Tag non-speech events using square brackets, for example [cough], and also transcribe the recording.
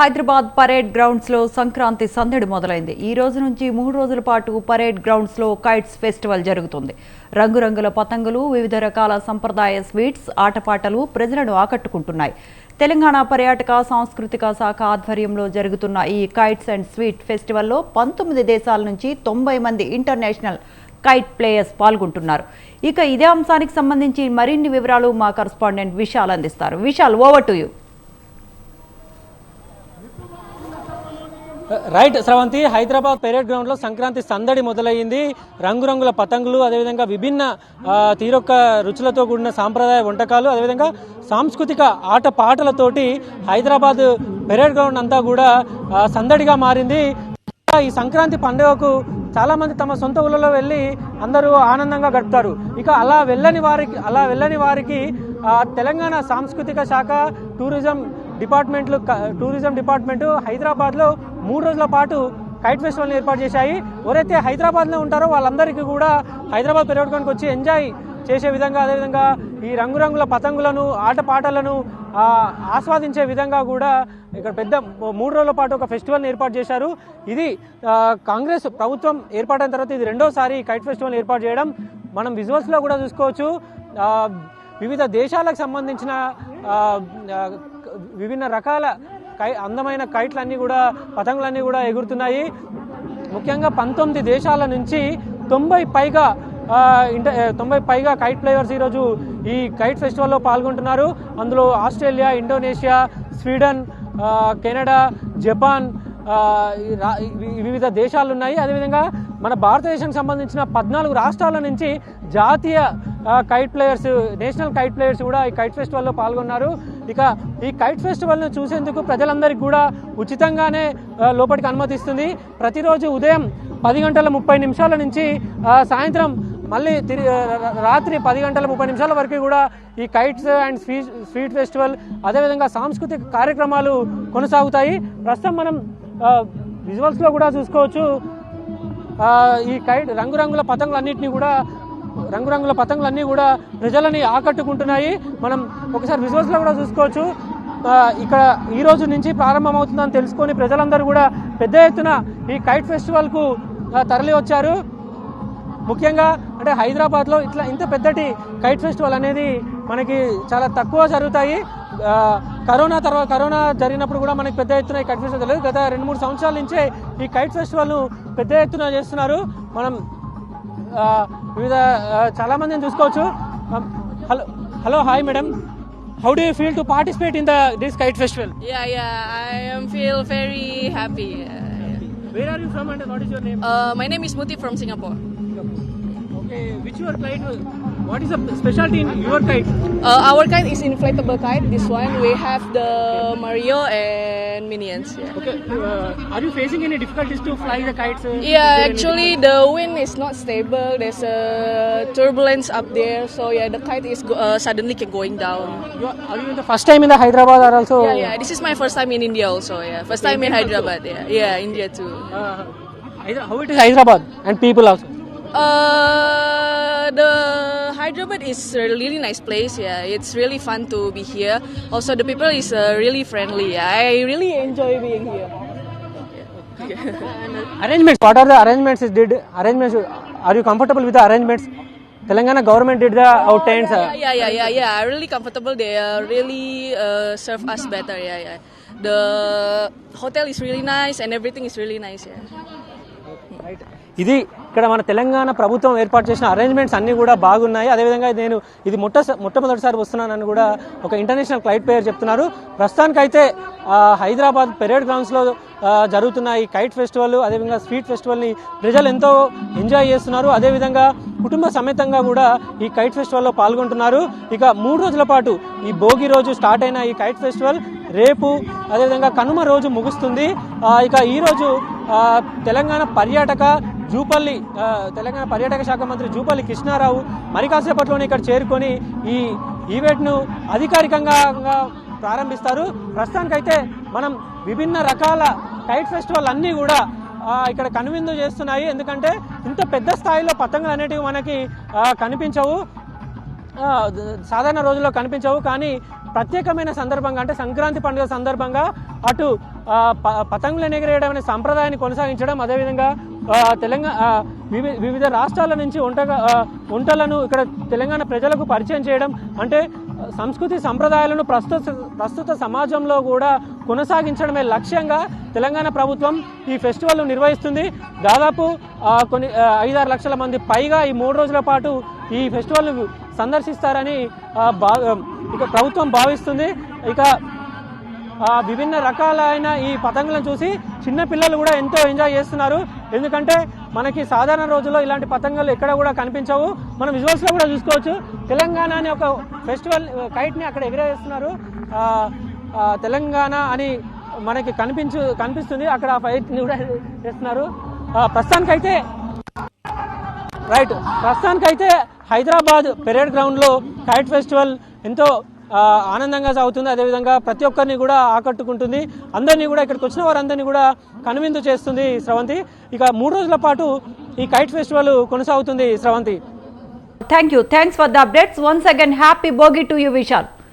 Hyderabad parade గ్రౌండ్స్లో సంక్రాంతి సందడి మొదలైంది. ఈ రోజు నుంచి మూడు రోజుల పాటు పరేడ్ గ్రౌండ్స్లో కైట్స్ ఫెస్టివల్ జరుగుతుంది. రంగురంగుల పతంగులు వివిధ రకాల సంప్రదాయ స్వీట్స్ ఆటపాటలు ప్రజలను ఆకట్టుకుంటున్నాయి. తెలంగాణ పర్యాటక సాంస్కృతిక శాఖ ఆధ్వర్యంలో జరుగుతున్న ఈ కైట్స్ అండ్ స్వీట్ ఫెస్టివల్లో పంతొమ్మిది దేశాల నుంచి తొంభై మంది ఇంటర్నేషనల్ కైట్ ప్లేయర్స్ పాల్గొంటున్నారు. ఇక ఇదే అంశానికి సంబంధించి మరిన్ని వివరాలు మా కరస్పాండెంట్ విశాల్ అందిస్తారు. Vishal over to you right Sravanthi Hyderabad parade గ్రౌండ్లో సంక్రాంతి సందడి మొదలైంది రంగురంగుల పతంగులు అదేవిధంగా విభిన్న తీరొక్క రుచులతో కూడిన సాంప్రదాయ వంటకాలు అదేవిధంగా సాంస్కృతిక ఆట పాటలతోటి హైదరాబాద్ పెరేడ్ గ్రౌండ్ అంతా కూడా సందడిగా మారింది. ఈ సంక్రాంతి పండుగకు చాలా మంది తమ సొంత ఊళ్ళలో వెళ్ళి అందరూ ఆనందంగా గడుపుతారు. ఇక అలా వెళ్ళని వారికి అలా వెళ్ళని వారికి తెలంగాణ సాంస్కృతిక శాఖ టూరిజం డిపార్ట్మెంట్లు టూరిజం డిపార్ట్మెంట్ హైదరాబాద్లో మూడు రోజుల పాటు కైట్ ఫెస్టివల్ని ఏర్పాటు చేశాయి. ఎవరైతే హైదరాబాద్లో ఉంటారో వాళ్ళందరికీ కూడా హైదరాబాద్ పర్యటనకు వచ్చి ఎంజాయ్ చేసే విధంగా అదేవిధంగా ఈ రంగురంగుల పతంగులను ఆటపాటలను ఆస్వాదించే విధంగా కూడా ఇక్కడ పెద్ద మూడు రోజుల పాటు ఒక ఫెస్టివల్ని ఏర్పాటు చేశారు. ఇది కాంగ్రెస్ ప్రభుత్వం ఏర్పాటైన తర్వాత ఇది రెండోసారి కైట్ ఫెస్టివల్ ఏర్పాటు చేయడం. మనం విజువల్స్లో కూడా చూసుకోవచ్చు. వివిధ దేశాలకు సంబంధించిన విభిన్న రకాల కై అందమైన కైట్లన్నీ కూడా పతంగులన్నీ కూడా ఎగురుతున్నాయి. ముఖ్యంగా పంతొమ్మిది దేశాల నుంచి తొంభై పైగా ఇంట తొంభై పైగా కైట్ ప్లేయర్స్ ఈరోజు ఈ కైట్ ఫెస్టివల్లో పాల్గొంటున్నారు. అందులో Australia Indonesia Sweden Canada Japan వివిధ దేశాలు ఉన్నాయి అదేవిధంగా మన భారతదేశానికి సంబంధించిన పద్నాలుగు రాష్ట్రాల నుంచి జాతీయ kite players national kite players కూడా ఈ కైట్ ఫెస్టివల్లో పాల్గొన్నారు. ఇక ఈ కైట్ ఫెస్టివల్ను చూసేందుకు ప్రజలందరికీ కూడా ఉచితంగానే లోపలికి అనుమతిస్తుంది. ప్రతిరోజు ఉదయం పది గంటల ముప్పై నిమిషాల నుంచి సాయంత్రం మళ్ళీ తిరిగి రాత్రి పది గంటల ముప్పై నిమిషాల వరకు కూడా ఈ kites and sweet sweet festival అదేవిధంగా సాంస్కృతిక కార్యక్రమాలు కొనసాగుతాయి. ప్రస్తుతం మనం విజువల్స్లో కూడా చూసుకోవచ్చు. ఈ కైట్ రంగురంగుల పతంగులన్నింటినీ కూడా రంగురంగుల పతంగులన్నీ కూడా ప్రజలని ఆకట్టుకుంటున్నాయి. మనం ఒకసారి విజువల్స్లో కూడా చూసుకోవచ్చు. ఇక్కడ ఈ రోజు నుంచి ప్రారంభమవుతుందని తెలుసుకొని ప్రజలందరూ కూడా పెద్ద ఎత్తున ఈ కైట్ ఫెస్టివల్కు తరలి వచ్చారు. ముఖ్యంగా అంటే హైదరాబాద్లో ఇట్లా ఇంత పెద్దటి కైట్ ఫెస్టివల్ అనేది మనకి చాలా తక్కువ జరుగుతాయి. కరోనా తర్వాత కరోనా జరిగినప్పుడు కూడా మనకి పెద్ద ఎత్తున ఈ కైట్ ఫెస్టివల్ తెలియదు గత రెండు మూడు సంవత్సరాల నుంచే ఈ కైట్ ఫెస్టివల్ను పెద్ద ఎత్తున చేస్తున్నారు. మనం వివిధ ఆ, చాలా మందిని చూసుకోవచ్చు hello hello hi madam how do you feel to participate in the this kite festival Yeah, yeah, I am feel very happy. Yeah, yeah. Where are you from and what is your name Uh, my name is Muti from Singapore. Okay which your kite? What is the specialty in your kite? Uh, our kite is inflatable kite. This one we have the Mario and minions. Yeah. Okay. Uh, are you facing any difficulties to fly the kites? Uh, yeah, actually the wind is not stable. There's a turbulence up there, so yeah, the kite is uh, suddenly going down. You are, are, you the first time in the Hyderabad or also? Yeah, yeah. This is my first time in India also. Yeah, first okay, time in Hyderabad. Also. Yeah, yeah, India too. Uh, how it is Hyderabad and people also. Uh, the Hyderabad is a really nice place. Yeah, it's really fun to be here. Also, the people is uh, really friendly. Yeah, I really enjoy being here. [laughs] Arrangements. What are the arrangements is did? Arrangements. Are you comfortable with the arrangements? Telangana government did the out tents. uh, Yeah, yeah, yeah, yeah. I'm really comfortable. They uh, really uh, serve us better. Yeah, yeah. The hotel is really nice and everything is really nice. Yeah. ఇది ఇక్కడ మన తెలంగాణ ప్రభుత్వం ఏర్పాటు చేసిన arrangements అన్నీ కూడా బాగున్నాయి. అదేవిధంగా నేను ఇది మొట్ట మొట్టమొదటిసారి వస్తున్నానని కూడా ఒక ఇంటర్నేషనల్ క్లైట్ పేరు చెప్తున్నారు. ప్రస్తుతానికైతే హైదరాబాద్ పెరేడ్ గ్రౌండ్స్లో జరుగుతున్న ఈ కైట్ ఫెస్టివల్ అదేవిధంగా స్వీట్ ఫెస్టివల్ని ప్రజలు ఎంతో ఎంజాయ్ చేస్తున్నారు. అదేవిధంగా కుటుంబ సమేతంగా కూడా ఈ కైట్ ఫెస్టివల్లో పాల్గొంటున్నారు. ఇక మూడు రోజుల పాటు ఈ భోగి రోజు స్టార్ట్ అయిన ఈ కైట్ ఫెస్టివల్ రేపు అదేవిధంగా కనుమ రోజు ముగుస్తుంది. ఇక ఈరోజు తెలంగాణ పర్యాటక జూపల్లి తెలంగాణ పర్యాటక శాఖ మంత్రి జూపల్లి కృష్ణారావు మరి కాసేపట్లోనే ఇక్కడ చేరుకొని ఈ ఈవెంట్ను అధికారికంగా ప్రారంభిస్తారు. ప్రస్తుతానికైతే మనం విభిన్న రకాల కైట్ ఫెస్టివల్ అన్నీ కూడా ఇక్కడ కనువిందు చేస్తున్నాయి. ఎందుకంటే ఇంత పెద్ద స్థాయిలో పతంగులు అనేటివి మనకి కనిపించవు. సాధారణ రోజుల్లో కనిపించవు. కానీ ప్రత్యేకమైన సందర్భంగా అంటే సంక్రాంతి పండుగ సందర్భంగా అటు పతంగులు ప- పతంగులను ఎగరేయడం అనే సంప్రదాయాన్ని కొనసాగించడం అదేవిధంగా తెలంగాణ వివిధ రాష్ట్రాల నుంచి వంటగా వంటలను ఇక్కడ తెలంగాణ ప్రజలకు పరిచయం చేయడం అంటే సంస్కృతి సంప్రదాయాలను ప్రస్తుత ప్రస్తుత సమాజంలో కూడా కొనసాగించడమే లక్ష్యంగా తెలంగాణ ప్రభుత్వం ఈ ఫెస్టివల్ను నిర్వహిస్తుంది. దాదాపు కొన్ని ఐదారు లక్షల మంది పైగా ఈ మూడు రోజుల పాటు ఈ ఫెస్టివల్ సందర్శిస్తారని భా ఇక ప్రభుత్వం భావిస్తుంది. ఇక విభిన్న రకాలైన ఈ పతంగులను చూసి చిన్న పిల్లలు కూడా ఎంతో ఎంజాయ్ చేస్తున్నారు. ఎందుకంటే మనకి సాధారణ రోజుల్లో ఇలాంటి పతంగులు ఎక్కడ కూడా కనిపించవు. మనం విజువల్స్లో కూడా చూసుకోవచ్చు. తెలంగాణ అనే ఒక ఫెస్టివల్ కైట్ని అక్కడ ఎగరేస్తున్నారు. తెలంగాణ అని మనకి కనిపించు కనిపిస్తుంది. అక్కడ ఫైట్ని కూడా చేస్తున్నారు. ప్రస్తుతానికైతే రైట్ ప్రస్తుతానికైతే హైదరాబాద్ పెరేడ్ గ్రౌండ్లో కైట్ ఫెస్టివల్ ఎంతో ఆనందంగా సాగుతుంది. అదేవిధంగా ప్రతి ఒక్కరిని కూడా ఆకట్టుకుంటుంది. అందరినీ కూడా ఇక్కడికి వచ్చిన వారందరినీ కూడా కనువిందు చేస్తుంది స్రవంతి. ఇక మూడు రోజుల పాటు ఈ కైట్ ఫెస్టివల్ కొనసాగుతుంది Sravanthi. Thank you thanks for the updates once again happy bogie to you Vishal